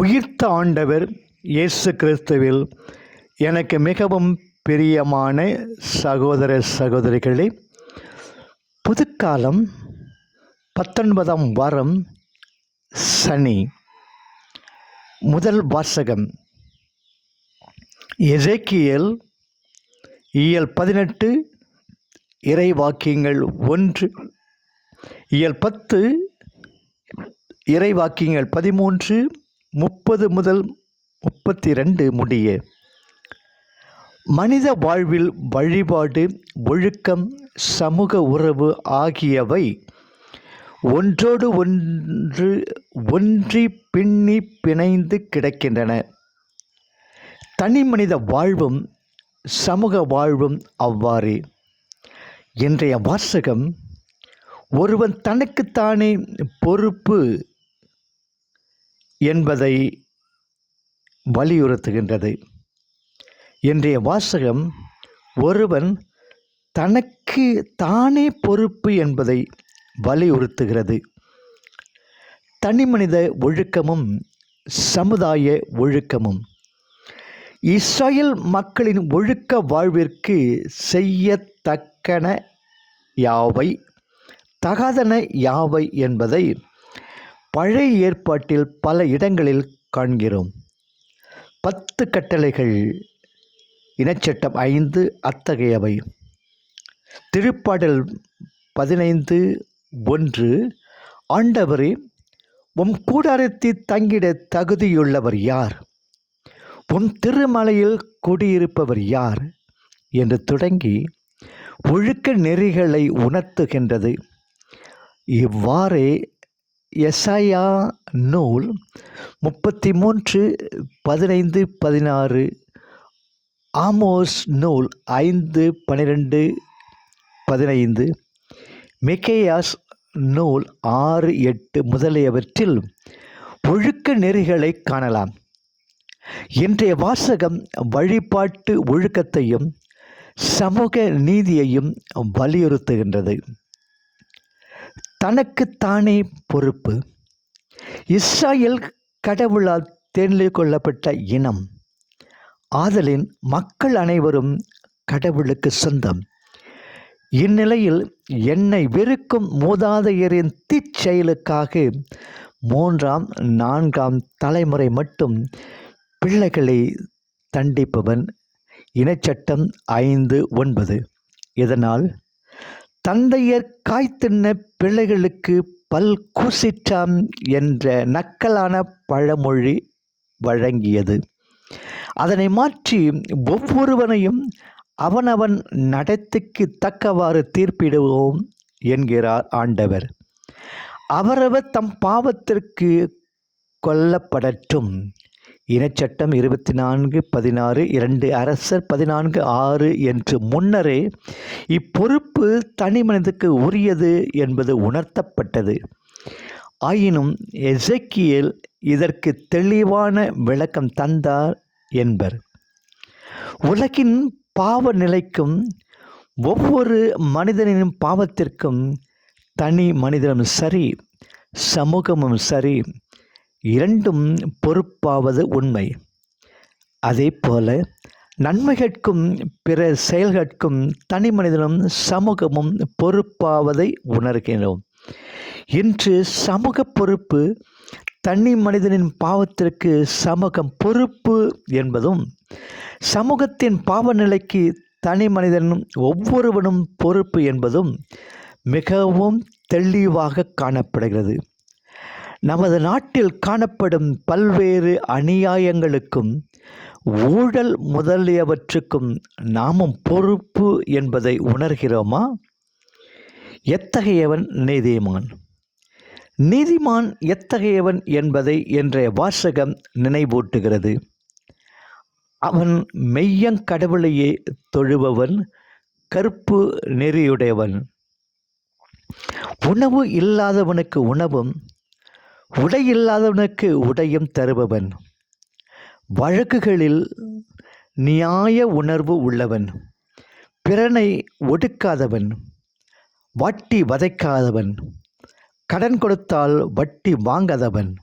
உயிர்த்த ஆண்டவர் இயேசு கிறிஸ்துவில் எனக்கு மிகவும் பிரியமான சகோதர சகோதரிகளே புதுக்காலம் பத்தொன்பதாம் வாரம் சனி முதல் வாசகம். எசேக்கியல் இயல் பதினெட்டு இறை வாக்கியங்கள் ஒன்று. இயல் பத்து இறை வாக்கியங்கள் பதிமூன்று முப்பது முதல் முப்பத்தி ரெண்டு முடிய. மனித வாழ்வில் வழிபாடு ஒழுக்கம் சமூக உறவு ஆகியவை ஒன்றோடு ஒன்று ஒன்றி பின்னி பிணைந்து கிடக்கின்றன. தனி மனித வாழ்வும் சமூக வாழ்வும் அவ்வாறு. இன்றைய வாசகம் ஒருவன் தனக்குத்தானே பொறுப்பு என்பதை வலியுறுத்துகின்றது. இன்றைய வாசகம் ஒருவன் தனக்கு தானே பொறுப்பு என்பதை வலியுறுத்துகிறது. தனிமனித ஒழுக்கமும் சமுதாய ஒழுக்கமும் இஸ்ரேல் மக்களின் ஒழுக்க வாழ்விற்கு செய்யத்தக்கன யாவை? தகாதன யாவை என்பதை பழைய ஏற்பாட்டில் பல இடங்களில் காண்கிறோம். பத்து கட்டளைகள் இனச்சட்டம் ஐந்து அத்தகையவை திருப்பாடல் பதினைந்து ஒன்று ஆண்டவரே உம் கூடாரத்தில் தங்கிட தகுதியுள்ளவர் யார்? உன் திருமலையில் குடியிருப்பவர் யார்? என்று தொடங்கி ஒழுக்க நெறிகளை உணர்த்துகின்றது. இவ்வாறே எசாயா நூல் முப்பத்தி மூன்று பதினைந்து பதினாறு. ஆமோஸ் நூல் ஐந்து பன்னிரெண்டு பதினைந்து. மிகேயாஸ் நூல் ஆறு எட்டு முதலியவற்றில் ஒழுக்க நெறிகளை காணலாம். இன்றைய வாசகம் வழிபாட்டு ஒழுக்கத்தையும் சமூக நீதியையும் வலியுறுத்துகின்றது. தனக்குத்தானே பொறுப்பு. இஸ்ராயல் கடவுளால் தேர்ந்து கொள்ளப்பட்ட இனம். ஆதலின் மக்கள் அனைவரும் கடவுளுக்கு சொந்தம். இந்நிலையில் என்னை வெறுக்கும் மூதாதையரின் தீச்செயலுக்காக மூன்றாம் நான்காம் தலைமுறை மட்டும் பிள்ளைகளை தண்டிப்பவன். இனச்சட்டம் ஐந்து ஒன்பது. இதனால் தந்தையர் காய்த்தின்ன பிள்ளைகளுக்கு பல் கூசிற்றாம் என்ற நக்கலான பழமொழி வழங்கியது. அதனை மாற்றி ஒவ்வொருவனையும் அவனவன் நடத்துக்கு தக்கவாறு தீர்ப்பிடுவோம் என்கிறார் ஆண்டவர். அவரவர் தம் பாவத்திற்கு கொல்லப்படட்டும். இனச்சட்டம் இருபத்தி நான்கு பதினாறு இரண்டு அரசர் பதினான்கு ஆறு என்று முன்னரே இப்பொறுப்பு தனி மனிதனுக்கு உரியது என்பது உணர்த்தப்பட்டது. ஆயினும் எசக்கியல் இதற்கு தெளிவான விளக்கம் தந்தார் என்பர். உலகின் பாவ நிலைக்கும் ஒவ்வொரு மனிதனின் பாவத்திற்கும் தனி மனிதனும் சரி சமூகமும் சரி இரண்டும் பொறுப்பாவது உண்மை. அதே போல நன்மைகட்கும் பிற செயல்கட்கும் தனி மனிதனும் சமூகமும் பொறுப்பாவதை உணர்கிறோம் இன்று சமூக பொறுப்பு தனி மனிதனின் பாவத்திற்கு சமூகம் பொறுப்பு என்பதும் சமூகத்தின் பாவ நிலைக்கு தனி மனிதனும் ஒவ்வொருவனும் பொறுப்பு என்பதும் மிகவும் தெளிவாக காணப்படுகிறது. நமது நாட்டில் காணப்படும் பல்வேறு அநியாயங்களுக்கும் ஊழல் முதலியவற்றுக்கும் நாமும் பொறுப்பு என்பதை உணர்கிறோமா? எத்தகையவன் நீதிமான்? நீதிமான் எத்தகையவன் என்பதை இன்றைய வாசகம் நினைவூட்டுகிறது. அவன் மெய்யங்கடவுளையே தொழுபவன் கருப்பு நெறியுடையவன். உணவு இல்லாதவனுக்கு உணவும் உடை இல்லாதவனுக்கு உடையும் தருபவன். வழக்குகளில் நியாய உணர்வு உள்ளவன். பிறனை ஒடுக்காதவன். வட்டி வதைக்காதவன். கடன் கொடுத்தால் வட்டி வாங்காதவன்.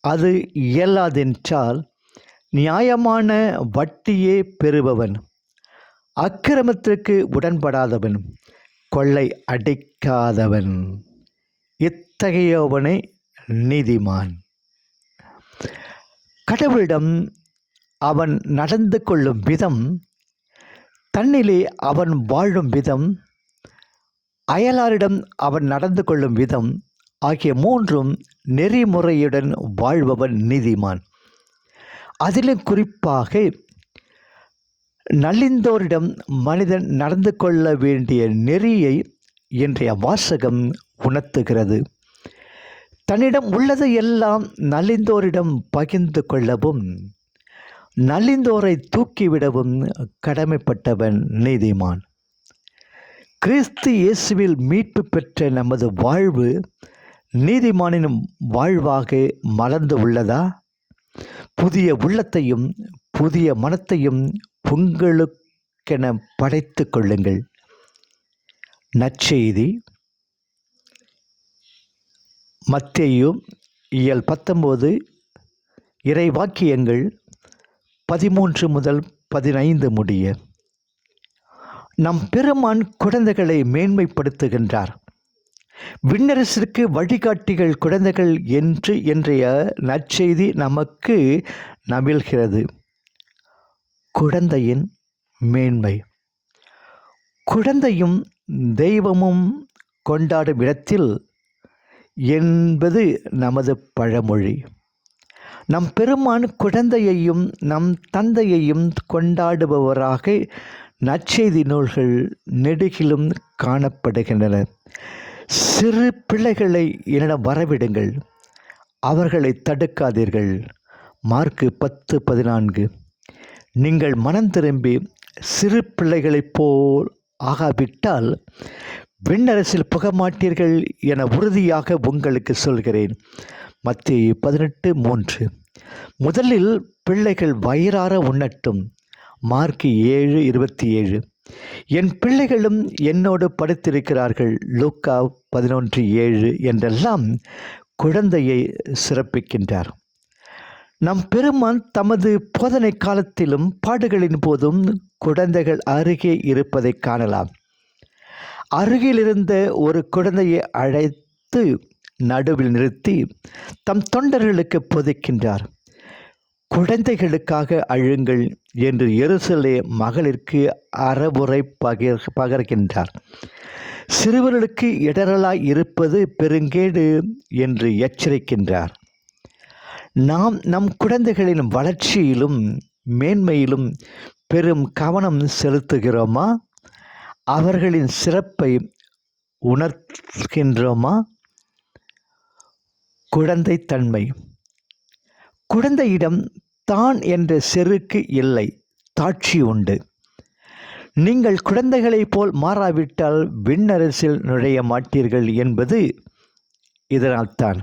அது இயலாதென்றால் நியாயமான வட்டியே பெறுபவன். அக்கிரமத்திற்கு உடன்படாதவன். கொள்ளை அடிக்காதவன். இத்தகையவனை நீதிமான். கடவுளிடம் அவன் நடந்து கொள்ளும் விதம் தன்னிலே அவன் வாழும் விதம் அயலாரிடம் அவன் நடந்து கொள்ளும் விதம் ஆகிய மூன்றும் நெறிமுறையுடன் வாழ்பவன் நீதிமான். அதிலும் குறிப்பாக நலிந்தோரிடம் மனிதன் நடந்து கொள்ள வேண்டிய நெறியை இன்றைய வாசகம் உணர்த்துகிறது. தன்னிடம் உள்ளதை எல்லாம் நலிந்தோரிடம் பகிர்ந்து கொள்ளவும் நலிந்தோரை தூக்கிவிடவும் கடமைப்பட்டவன் நீதிமான். கிறிஸ்து இயேசுவில் மீட்பு பெற்ற நமது வாழ்வு நீதிமானின் வாழ்வாக மலர்ந்து உள்ளதா? புதிய உள்ளத்தையும் புதிய மனத்தையும் உங்களுக்கென படைத்து கொள்ளுங்கள். நற்செய்தி மத்தேயு இயல் பத்தொம்போது இறைவாக்கியங்கள் பதிமூன்று முதல் பதினைந்து முடிய. நம் பெருமான் குழந்தைகளை மேன்மைப்படுத்துகின்றார். விண்ணரசிற்கு வழிகாட்டிகள் குழந்தைகள் என்று இன்றைய நற்செய்தி நமக்கு நமிழ்கிறது குழந்தையின் மேன்மை. குழந்தையும் தெய்வமும் கொண்டாடும் இடத்தில் என்பது நமது பழமொழி. நம் பெருமான் குழந்தையையும் நம் தந்தையையும் கொண்டாடுபவராக நற்செய்தி நூல்கள் நெடுகிலும் காணப்படுகின்றன. சிறு பிள்ளைகளை என்னிடம் வரவிடுங்கள். அவர்களை தடுக்காதீர்கள். மார்க்கு பத்து பதினான்கு. நீங்கள் மனம் திரும்பி சிறு பிள்ளைகளைப் போல் ஆகாவிட்டால் விண்ணரசில் புகமாட்டீர்கள் என உறுதியாக உங்களுக்கு சொல்கிறேன். மத்திய பதினெட்டு மூன்று. முதலில் பிள்ளைகள் வயிறார உண்ணட்டும். மார்க் ஏழு இருபத்தி ஏழு என் பிள்ளைகளும் என்னோடு படுத்திருக்கிறார்கள். லூக்கா பதினொன்று ஏழு என்றெல்லாம் குழந்தையை சிறப்பிக்கின்றார். நம் பெருமான் தமது போதனை காலத்திலும் பாடுகளின் போதும் குழந்தைகள் அருகே இருப்பதை காணலாம். அருகிலிருந்த ஒரு குழந்தையை அழைத்து நடுவில் நிறுத்தி தம் தொண்டர்களுக்கு பொதிக்கின்றார். குழந்தைகளுக்காக அழுங்கள் என்று எருசலே மகளிற்கு அறவுரை பகிர் பகர்கின்றார். சிறுவர்களுக்கு இடரலாய் இருப்பது பெருங்கேடு என்று எச்சரிக்கின்றார். நாம் நம் குழந்தைகளின் வளர்ச்சியிலும் மேன்மையிலும் பெரும் கவனம் செலுத்துகிறோமா? அவர்களின் சிறப்பை உணர்கின்றோமா? குழந்தைத்தன்மை. குழந்தையிடம் தான் என்ற செருக்கு இல்லை தாட்சி உண்டு. நீங்கள் குழந்தைகளைப் போல் மாறாவிட்டால் விண்ணரசில் நுழைய மாட்டீர்கள் என்பது இதனால்தான்.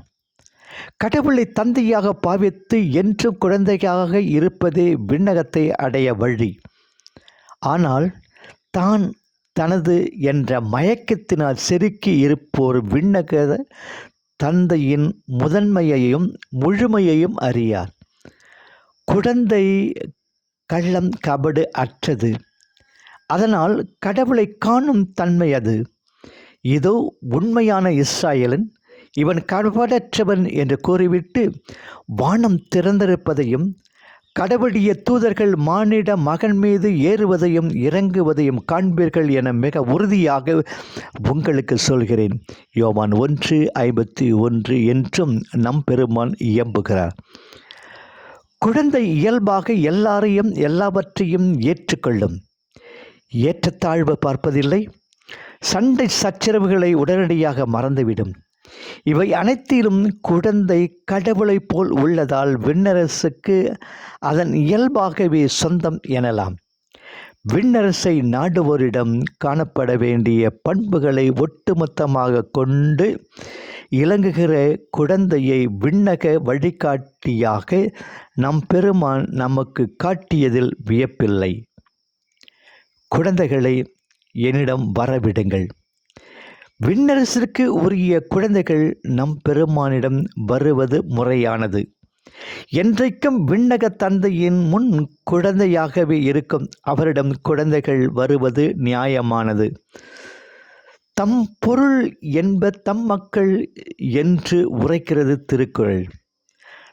கடவுளை தந்தையாக பாவித்து என்றும் குழந்தையாக இருப்பதே விண்ணகத்தை அடைய வழி. ஆனால் தான் தனது என்ற மயக்கத்தினால் செருக்கி இருப்போர் விண்ணக தந்தையின் முதன்மையையும் முழுமையையும் அறியார். குழந்தை கள்ளம் கபடு அற்றது. அதனால் கடவுளை காணும் தன்மை அது. இதோ உண்மையான இஸ்ராயலன் இவன் கபடற்றவன் என்று கூறிவிட்டு வானம் திறந்திருப்பதையும் கடவுளிய தூதர்கள் மானிட மகன் மீது ஏறுவதையும் இறங்குவதையும் காண்பீர்கள் என மிக உறுதியாக உங்களுக்கு சொல்கிறேன். யோவான் ஒன்று ஐம்பத்தி ஒன்று என்றும் நம் பெருமான் இயம்புகிறார். குழந்தை இயல்பாக எல்லாரையும் எல்லாவற்றையும் ஏற்றுக்கொள்ளும். ஏற்றத்தாழ்வு பார்ப்பதில்லை. சண்டை சச்சரவுகளை உடனடியாக மறந்துவிடும். இவை அனைத்திலும் குழந்தை கடவுளைப் போல் உள்ளதால் விண்ணரசுக்கு அதன் இயல்பாகவே சொந்தம் எனலாம். விண்ணரசை நாடுவோரிடம் காணப்பட வேண்டிய பண்புகளை ஒட்டுமொத்தமாக கொண்டு இலங்குகிற குழந்தையை விண்ணக வழிகாட்டியாக நம் பெருமான் நமக்கு காட்டியதில் வியப்பில்லை. குழந்தைகளை என்னிடம் வரவிடுங்கள். விண்ணரசிற்கு உரிய குழந்தைகள் நம் பெருமானிடம் வருவது முறையானது. என்றைக்கும் விண்ணக தந்தையின் முன் குழந்தையாகவே இருக்கும் அவரிடம் குழந்தைகள் வருவது நியாயமானது. தம் பொருள் என்ப தம் மக்கள் என்று உரைக்கிறது திருக்குறள்.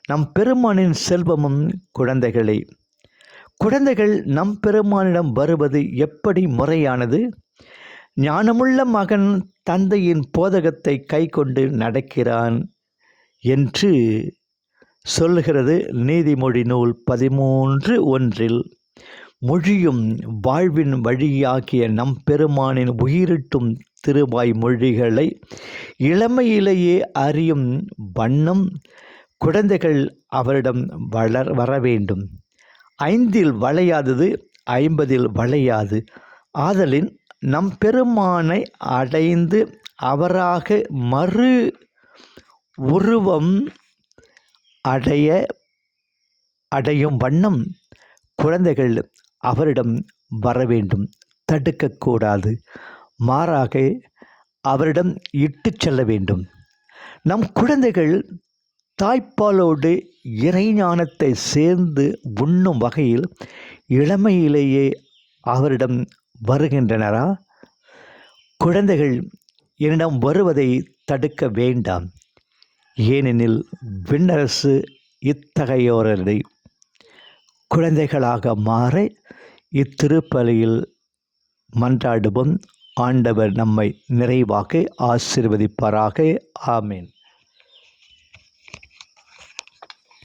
நம் பெருமானின் செல்வமும் குழந்தைகளே. குழந்தைகள் நம் பெருமானிடம் வருவது எப்படி முறையானது? ஞானமுள்ள மகன் தந்தையின் போதகத்தை கை கொண்டு நடக்கிறான் என்று சொல்கிறது நீதிமொழி நூல் பதிமூன்று ஒன்றில். மொழியும் வாழ்வின் வழியாகிய நம் பெருமானின் உயிரிட்டும் திருவாய் மொழிகளை இளமையிலேயே அறியும் வண்ணம் குழந்தைகள் அவரிடம் வளர் வர வேண்டும். ஐந்தில் வளையாதது ஐம்பதில் வளையாது. ஆதலின் நம் பெருமானை அடைந்து அவராக மறு உருவம் அடைய அடையும் வண்ணம் குழந்தைகள் அவரிடம் வர வேண்டும் தடுக்கக்கூடாது. மாறாக அவரிடம் இட்டு செல்ல வேண்டும். நம் குழந்தைகள் தாய்ப்பாலோடு இறைஞானத்தை சேர்ந்து உண்ணும் வகையில் இளமையிலேயே அவரிடம் வருகின்றனரா? குழந்தைகள் என்னிடம் வருவதை தடுக்க வேண்டாம். ஏனெனில் விண்ணரசு இத்தகையோரை குழந்தைகளாக மாற இத்திருப்பலியில் மன்றாடுவோம். ஆண்டவர் நம்மை நிறைவாக ஆசிர்வதிப்பாராக. ஆமேன்.